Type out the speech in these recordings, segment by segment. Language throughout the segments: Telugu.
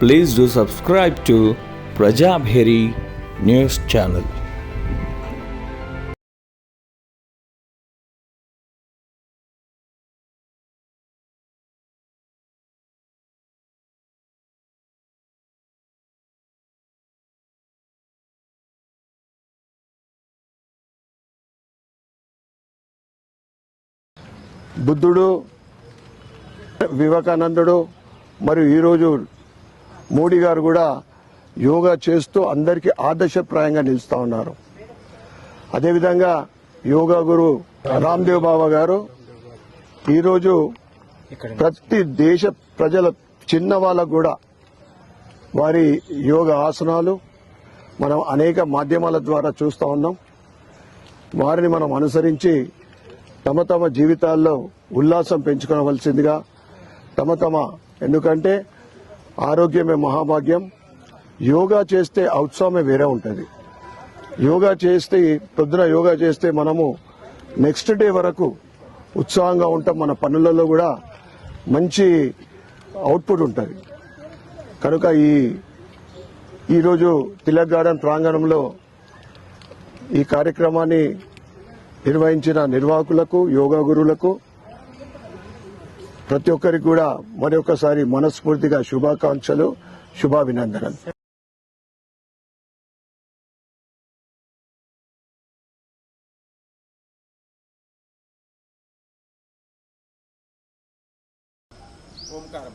Please do subscribe to Prajabheri news channel బుద్ధుడు వివేకానందుడు మరియు ఈరోజు మోడీ గారు కూడా యోగా చేస్తూ అందరికీ ఆదర్శప్రాయంగా నిలుస్తూ ఉన్నారు. అదేవిధంగా యోగా గురు రామ్దేవ్ బాబా గారు ఈరోజు ప్రతి దేశ ప్రజల చిన్న వాళ్ళకు కూడా వారి యోగా ఆసనాలు మనం అనేక మాధ్యమాల ద్వారా చూస్తూ ఉన్నాం. వారిని మనం అనుసరించి తమ తమ జీవితాల్లో ఉల్లాసం పెంచుకోవలసిందిగా తమ తమ ఎందుకంటే ఆరోగ్యమే మహాభాగ్యం. యోగా చేస్తే ఔత్సాహమే వేరే ఉంటుంది. యోగా చేస్తే పొద్దున యోగా చేస్తే మనము నెక్స్ట్ డే వరకు ఉత్సాహంగా ఉంటాం. మన పనులలో కూడా మంచి అవుట్పుట్ ఉంటుంది. కనుక ఈ ఈరోజు తిలక్ గార్డెన్ ప్రాంగణంలో ఈ కార్యక్రమాన్ని నిర్వహించిన నిర్వాహకులకు యోగా గురువులకు ప్రతి ఒక్కరికి కూడా మరొకసారి మనస్ఫూర్తిగా శుభాకాంక్షలు శుభాభినందనలు. ఓంకారం.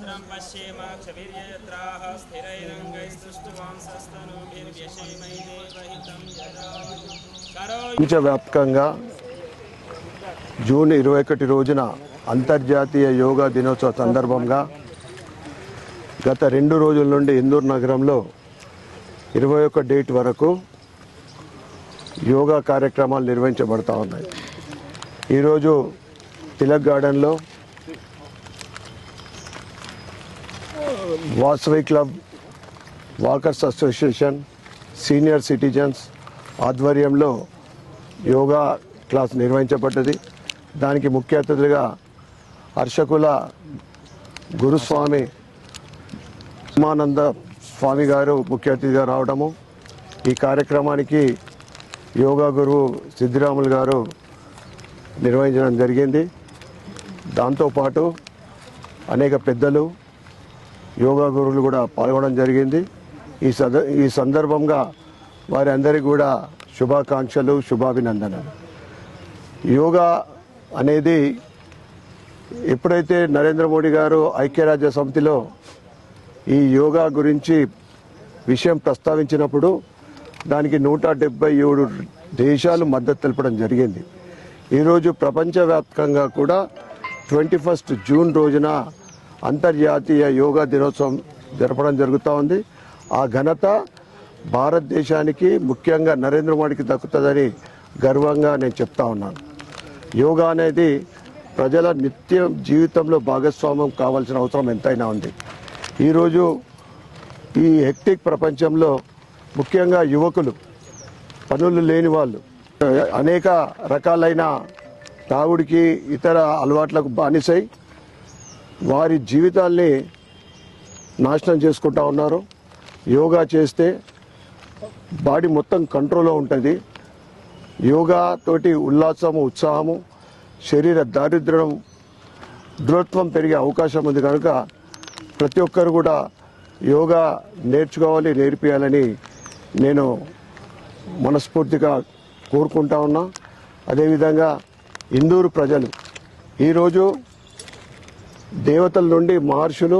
भद्रं पश्येमाक्षवीर्यत्राः स्थिरैरङ्गैस्तुष्टुवांसस्तनूभिर्व्यशेमै देवहितं यदायुः करो ప్రపంచవ్యాప్తంగా జూన్ ఇరవై ఒకటి రోజున అంతర్జాతీయ యోగా దినోత్సవ సందర్భంగా గత రెండు రోజుల నుండి ఇందూరు నగరంలో ఇరవై ఒక డేట్ వరకు యోగా కార్యక్రమాలు నిర్వహించబడతా ఉన్నాయి ఈరోజు తిలక్ గార్డెన్లో Vasavi club walkers association senior citizens ఆధ్వర్యంలో యోగా క్లాస్ నిర్వహించబడ్డది. దానికి ముఖ్య అతిథులుగా హర్షకుల గురుస్వామి ఉమానంద స్వామి గారు ముఖ్య అతిథిగా రావడము. ఈ కార్యక్రమానికి యోగా గురువు సిద్ధిరాములు గారు నిర్వహించడం జరిగింది. దాంతోపాటు అనేక పెద్దలు యోగా గురువులు కూడా పాల్గొనడం జరిగింది. ఈ సద ఈ సందర్భంగా వారి అందరికీ కూడా శుభాకాంక్షలు శుభాభినందనలు. యోగా అనేది ఎప్పుడైతే నరేంద్ర మోడీ గారు ఐక్యరాజ్య సమితిలో ఈ యోగా గురించి విషయం ప్రస్తావించినప్పుడు దానికి నూట డెబ్బై ఏడు దేశాలు మద్దతు తెలపడం జరిగింది. ఈరోజు ప్రపంచవ్యాప్తంగా కూడా ట్వంటీ ఫస్ట్ జూన్ రోజున అంతర్జాతీయ యోగా దినోత్సవం జరపడం జరుగుతూ ఉంది. ఆ ఘనత భారతదేశానికి ముఖ్యంగా నరేంద్ర మోడీకి దక్కుతుందని గర్వంగా నేను చెప్తా ఉన్నాను. యోగా అనేది ప్రజల నిత్య జీవితంలో భాగస్వామ్యం కావాల్సిన అవసరం ఎంతైనా ఉంది. ఈరోజు ఈ హెక్టిక్ ప్రపంచంలో ముఖ్యంగా యువకులు పనులు లేని వాళ్ళు అనేక రకాలైన తాగుడికి ఇతర అలవాట్లకు బానిసై వారి జీవితాల్ని నాశనం చేసుకుంటా ఉన్నారు. యోగా చేస్తే బాడీ మొత్తం కంట్రోల్లో ఉంటుంది. యోగా తోటి ఉల్లాసము ఉత్సాహము శరీర దారిద్ర్యం దృఢత్వం పెరిగే అవకాశం ఉంది కనుక ప్రతి ఒక్కరు కూడా యోగా నేర్చుకోవాలి నేర్పియాలని నేను మనస్ఫూర్తిగా కోరుకుంటా ఉన్నా. అదేవిధంగా ఇందూరు ప్రజలు ఈరోజు దేవతల నుండి మహర్షులు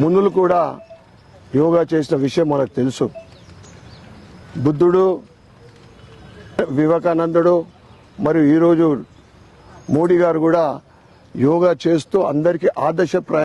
మునులు కూడా యోగా చేసిన విషయం మనకు తెలుసు. బుద్ధుడు వివేకానందుడు మరియు ఈరోజు మోడీ గారు కూడా యోగా చేస్తూ అందరికీ ఆదర్శప్రాయ